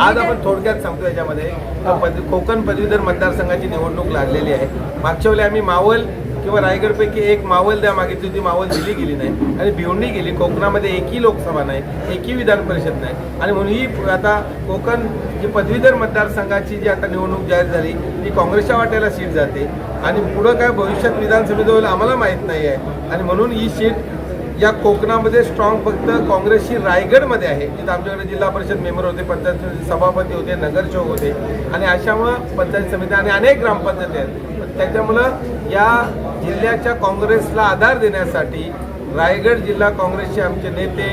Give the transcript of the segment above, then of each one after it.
आज आपण थोडक्यात सांगतो याच्यामध्ये. पद- कोकण पदवीधर मतदारसंघाची निवडणूक लागलेली आहे. मागच्या वेळी आम्ही मावल किंवा रायगडपैकी एक मावल द्या मागितली होती. मावल दिली गेली नाही. आणि भिवंडी गेली. कोकणामध्ये एकही लोकसभा नाही. एकही विधान परिषद नाही. आणि म्हणून ही आता कोकण जी पदवीधर मतदारसंघाची जी आता निवडणूक जाहीर झाली ती काँग्रेसच्या वाट्याला सीट जाते. आणि पुढं काय भविष्यात विधानसभेत होईल आम्हाला माहीत नाही आहे. आणि म्हणून ही सीट या कोकणामध्ये स्ट्रॉंग फक्त काँग्रेसची रायगडमध्ये आहे जिथं आमच्याकडे जिल्हा परिषद मेंबर होते पंचायत समिती सभापती होते नगरसेवक होते. आणि अशामुळं पंचायत समिती आणि अनेक ग्रामपंचायती आहेत. त्याच्यामुळं या जिल्ह्याच्या काँग्रेसला आधार देण्यासाठी रायगड जिल्हा काँग्रेसचे आमचे नेते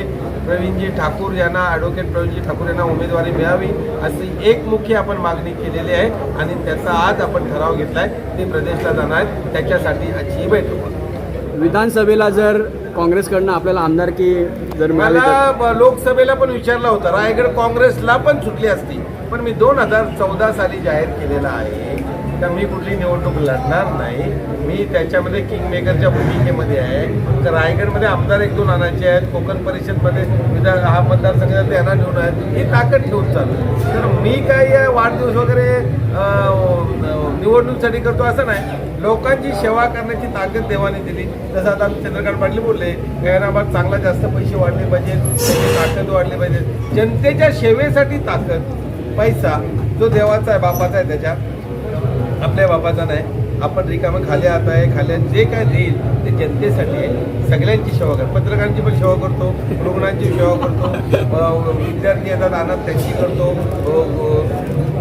प्रवीणजी ठाकूर यांना ॲडव्होकेट प्रवीणजी ठाकूर यांना उमेदवारी मिळावी अशी एक मुख्य आपण मागणी केलेली आहे आणि त्याचा आज आपण ठराव घेतला आहे ते प्रदेशला जाणार आहेत. त्याच्यासाठी आजची बैठक विधानसभेला जर काँग्रेसकडनं आपल्याला आमदारकी जर मिळाली तर? मला लोकसभेला पण विचारलं होतं. रायगड काँग्रेसला पण सुटली असती. पण मी दोन हजार चौदा साली जाहीर केलेला आहे. तर मी कुठली निवडणूक लढणार नाही. मी त्याच्यामध्ये किंग मेकरच्या भूमिकेमध्ये आहे. तर रायगडमध्ये आमदार एक दोन आणायचे आहेत. कोकण परिषदमध्ये विधान हा मतदारसंघ त्यांना निवडून आहेत. ही ताकद ठेवून चालू तर मी काय या वाढदिवस वगैरे निवडणुकीसाठी करतो असं नाही. लोकांची सेवा करण्याची ताकद देवाने दिली. जसं आता चंद्रकांत पाटील बोलले गैराबाद चांगला जास्त पैसे वाढले पाहिजेत ताकद वाढली पाहिजे जनतेच्या सेवेसाठी ताकद पैसा जो देवाचा आहे बापाचा आहे त्याच्या आपल्या बाबाचा नाही. आपण रिकामं खाली हात आहे खाली जे काय देईल ते जनतेसाठी आहे सगळ्यांची सेवा कर. पत्रकारांची पण सेवा करतो रुग्णांची सेवा करतो विद्यार्थी येतात आणत त्यांची करतो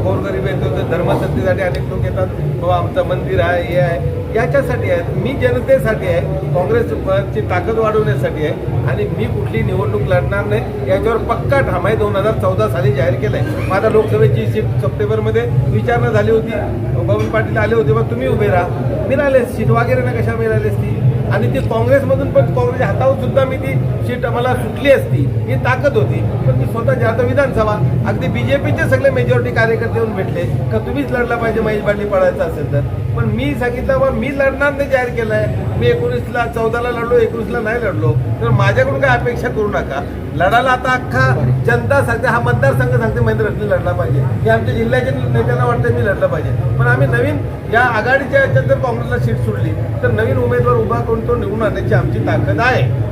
गोरगरीब येतो तर धर्मशक्तीसाठी अनेक लोक येतात बाबा आमचं मंदिर आहे हे आहे. याच्यासाठी आहे मी जनतेसाठी आहे काँग्रेसची ताकद वाढवण्यासाठी आहे आणि मी कुठली निवडणूक लढणार नाही. याच्यावर पक्का ठाम आहे दोन हजार चौदा साली जाहीर केलं आहे माझा लोकसभेची सीट सप्टेंबरमध्ये विचारणा झाली होती. बबन पाटील आले होते मग तुम्ही उभे राहा. मिळाले सीट वगैरे ना कशा मिळाली असती? आणि ती काँग्रेसमधून पण काँग्रेस हातावर सुद्धा मी ती सीट मला सुटली असती ही ताकद होती. पण मी स्वतः आता विधानसभा अगदी बीजेपीचे सगळे मेजॉरिटी कार्यकर्ते येऊन भेटले. का तुम्हीच लढला पाहिजे महेश बांडली पडायचं असेल तर? पण मी सांगितलं बा मी लढणार नाही जाहीर केलं आहे मी एकोणीसला चौदाला लढलो एकोणीसला नाही लढलो. तर माझ्याकडून काय अपेक्षा करू नका. लढायला आता अख्खा जनता सांगते हा मतदारसंघ सांगते महेंद्र रत्नी लढला पाहिजे. हे आमच्या जिल्ह्याच्या नेत्यांना वाटतं मी लढलं पाहिजे. पण आम्ही नवीन या आघाडीच्या याच्यात जर काँग्रेसला सीट सोडली तर नवीन उमेदवार उभा करून तो निवडून आणण्याची आमची ताकद आहे.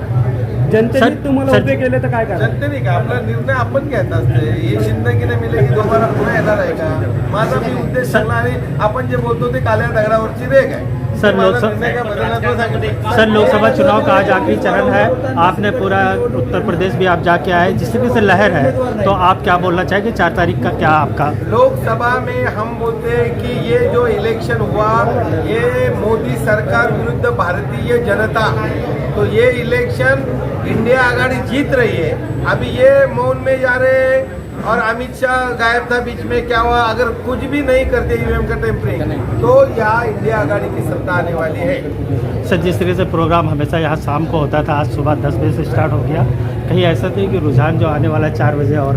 जनतेने तुम्हाला उभे केले तर काय करा जनतेने का आपला निर्णय आपण घ्यायचा असते हे जिंदगीने मिले की दोबारा पुन्हा येणार आहे का? माझा मी उद्देश सांगला आणि आपण जे बोलतो ते काल्या दगडावरची रेग आहे. सर, लोकसभा- सर लोकसभा चुनाव का आज आखिरी चरण है। आपने पूरा उत्तर प्रदेश भी आप जाके आए। जिस तरीके से लहर है तो आप क्या बोलना चाहेंगे? चार तारीख का क्या आपका? लोकसभा में हम बोलते हैं कि ये जो इलेक्शन हुआ ये मोदी सरकार विरुद्ध भारतीय जनता तो ये इलेक्शन इंडिया आघाड़ी जीत रही है। अभी ये मौन में जा रहे हैं और अमित शाह गायब था बीच में, क्या हुआ? अगर कुछ भी नहीं करते ईवीएम का टेम्परिंग तो यहाँ इंडिया आघाड़ी की सत्ता आने वाली है। सर, जिस तरह से प्रोग्राम हमेशा यहाँ शाम को होता था, आज सुबह दस बजे से स्टार्ट हो गया। कहीं ऐसा तो है कि रुझान जो आने वाला चार बजे और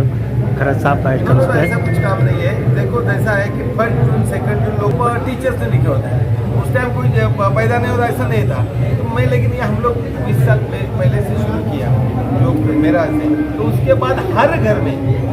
बैठ कर मतलब ऐसा कुछ काम नहीं है। देखो, ऐसा है कि फ़र्स्ट जून सेकंड जून लोग टीचर्स ने लिखे होते हैं। उस टाइम कोई पैदा नहीं होता, ऐसा नहीं था। तो मैं, लेकिन ये हम लोग बीस साल पह- पहले से शुरू किया, जो मेरा से। तो उसके बाद हर घर में,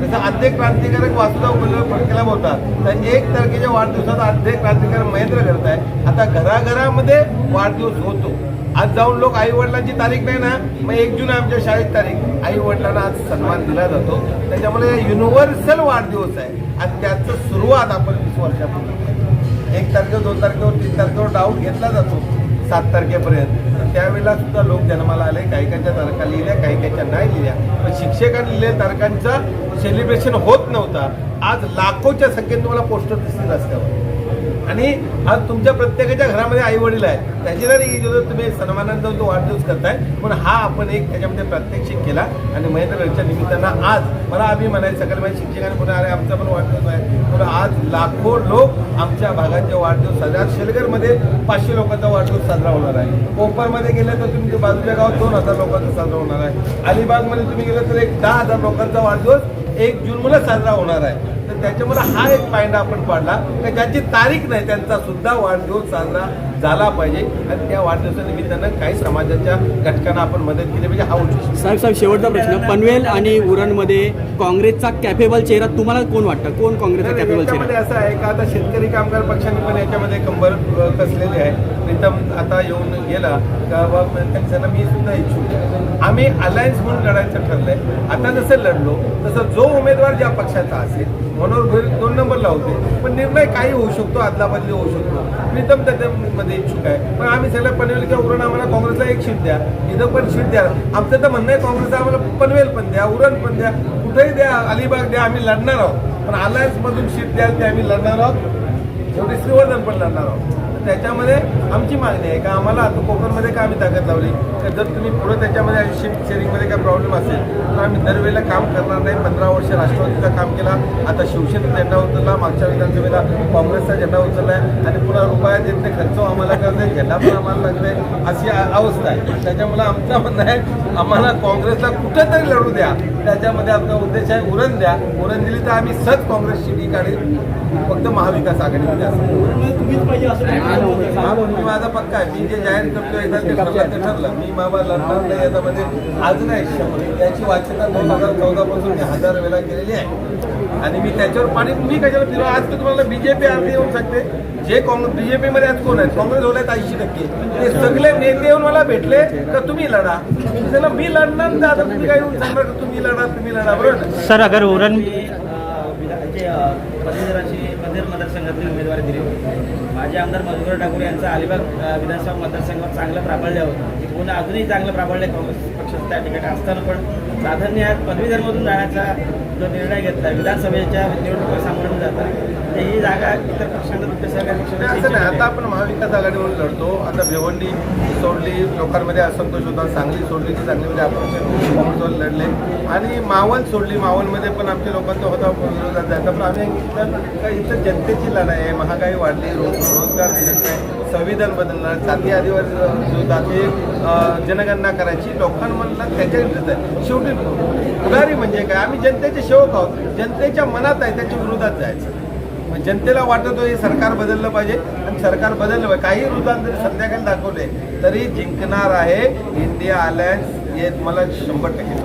जसं आद्य क्रांतिकारक वासुदेव वल्लभ फडकेला होता तर एक तारखेच्या वाढदिवसात आद्य क्रांतिकारक महेंद्र करताय आता घराघरामध्ये वाढदिवस होतो। आज जाऊन लोक आई वडिलांची तारीख नाही ना मग एक जून आमच्या शाळेत तारीख. आई वडिलांना आज सन्मान दिला जातो. त्याच्यामुळे युनिव्हर्सल वाढदिवस आहे. आणि त्याचं सुरुवात आपण वीस वर्षापूर्वी एक तारखेवर दोन तारखेवर तीन तारखेवर डाऊट घेतला जातो. सात तारखेपर्यंत. तर त्यावेळेला सुद्धा लोक जन्माला आले. काही काहीच्या तारखा लिहिल्या काही काहीच्या नाही लिहिल्या. पण शिक्षकांनी लिहिलेल्या तारखांचं सेलिब्रेशन होत नव्हतं. आज लाखोच्या संख्येने तुम्हाला पोस्टर दिसतील रस्त्यावर आणि आज तुमच्या प्रत्येकाच्या घरामध्ये आई वडील आहेत. त्याची जरी तुम्ही सन्मानाने जाऊन तो वाढदिवस करताय पण हा आपण एक त्याच्यामध्ये प्रात्यक्षिक केला. आणि महेंद्रच्या निमित्तानं आज मला आम्ही म्हणायचं सकाळी माझ्या शिक्षकांनी पुन्हा अरे आमचा पण वाढदिवस आहे. पण आज लाखो लोक आमच्या भागाचे वाढदिवस साजरा. शेलगरमध्ये पाचशे लोकांचा वाढदिवस साजरा होणार आहे. कोपरमध्ये गेलं तर तुम्ही बाजूच्या गावात दोन हजार लोकांचा साजरा होणार आहे. अलिबागमध्ये तुम्ही गेलं तर एक दहा हजार लोकांचा वाढदिवस एक जून मला साजरा होणार आहे. तर त्याच्यामुळे हा एक पायंडा आपण पाडला. का ज्याची तारीख नाही त्यांचा सुद्धा वाढदिवस साजरा झाला पाहिजे. आणि त्या वाढदिवसानिमित्तानं काही समाजाच्या घटकांना आपण मदत केली पाहिजे. हा उद्देश. साहेब साहेब शेवटचा प्रश्न. पनवेल आणि उरणमध्ये काँग्रेसचा कॅपेबल चेहरा तुम्हाला कोण वाटतं? कोण काँग्रेसचा कॅपेबल चेहरा? असं आहे का? आता शेतकरी कामगार पक्षाने पण याच्यामध्ये कंबर कसलेली आहे. प्रीतम आता येऊन गेला. का त्यांना मी सुद्धा इच्छुक आम्ही अलायन्स म्हणून लढायचं ठरलंय. आता जसं लढलो तसं जो उमेदवार ज्या पक्षाचा असेल मनोहर भोईर दोन नंबरला होते पण निर्णय काही होऊ शकतो आदला बदली होऊ शकतो. प्रीतम त्याच्यामध्ये इच्छुक आहे. पण आम्ही सगळ्या पनवेल किंवा उरण आम्हाला काँग्रेसला एक सीट द्या. इथं पण सीट द्या. आमचं तर म्हणणं आहे काँग्रेसला आम्हाला पनवेल पण द्या उरण पण द्या. कुठेही द्या अलिबाग द्या आम्ही लढणार आहोत. पण अलायन्समधून सीट द्याल ते आम्ही लढणार आहोत. शेवटी श्रीवर्धन पण लढणार आहोत. तर त्याच्यामध्ये आमची मागणी आहे. का आम्हाला आता कोकणमध्ये का आम्ही ताकद लावली? तर जर तुम्ही पुढं त्याच्यामध्ये शिफ्ट शेअरिंगमध्ये काय प्रॉब्लेम असेल तर आम्ही दरवेळेला काम करणार नाही. पंधरा वर्ष राष्ट्रवादीचा काम केला. आता शिवसेना झेंडा उचलला मागच्या विधानसभेला काँग्रेसचा झेंडा उचलला आहे. आणि पुन्हा रुपया देत नाही खर्च आम्हाला करते झेंडा पण आम्हाला लागते अशी अवस्था आहे. त्याच्यामुळे आमचं म्हणणं आहे आम्हाला काँग्रेसला कुठेतरी लढू द्या. त्याच्यामध्ये आमचा उद्देश आहे उरण द्या. उरण दिली तर आम्ही सहज काँग्रेसची टीक आणि फक्त महाविकास आघाडीमध्ये असतो मी माझा पक्का आहे. मी जे जाहीर करतो एकदा ते ठरलं. मी बाबा लढणार नाही याच्यामध्ये आज नाही. याची वाच्यता दोन हजार चौदा पासून मी हजार वेळा केलेली आहे. आणि मी त्याच्यावर पाणी तुम्ही कशाला फिरवा आज मी तुम्हाला बीजेपी अर्धी येऊ शकते जे काँग्रेस बीजेपी मध्ये आज कोण आहेत काँग्रेस होत आहेत ऐंशी टक्के. ते सगळे नेते येऊन मला भेटले तर तुम्ही लढा? मी त्याला मी लढणार नाही. आता तुम्ही काय येऊन सांगणार का तुम्ही लढा तुम्ही लढा? बरोबर? सर अगर उरण पदवीधरांची पदवीधर मतदारसंघातील उमेदवारी दिली होती. माझे आमदार मधुकर ठाकूर यांचं अलिबाग विधानसभा मतदारसंघात चांगलं प्राबल्य होतं. म्हणजे पुन्हा अजूनही चांगलं प्राबल्य काँग्रेस पक्षाचं. त्या ठिकाणी असताना पण प्राधान्य पदवीधरमधून जाण्याचा जो निर्णय घेतला विधानसभेच्या निवडणुका सामोरं जातात ते ही जागा इतर पक्षांना असं नाही. आता आपण महाविकास आघाडीवर लढतो. आता भिवंडी सोडली लोकांमध्ये असंतोष होता. सांगली सोडली की सांगलीमध्ये आपण लढले. आणि मावळ सोडली मावळमध्ये पण आमच्या लोकांचा होता विरोधात जायचा. पण आम्ही इथं जनतेची लढाई आहे. महागाई वाढली रो रोजगार नाही. संविधान बदलणार जाती आधीवर जो जाती जनगणना करायची. लोकांमधला त्याच्या विरोधात आहे शेवटी म्हणजे काय? आम्ही जनतेचे सेवक आहोत. जनतेच्या मनात आहे त्याच्या विरोधात जायचं. मग जनतेला वाटत हे सरकार बदललं पाहिजे. आणि सरकार बदललं पाहिजे. काही रुजान जरी संध्याकाळी दाखवले तरी जिंकणार आहे इंडिया अलायन्स. हे मला शंभर टक्के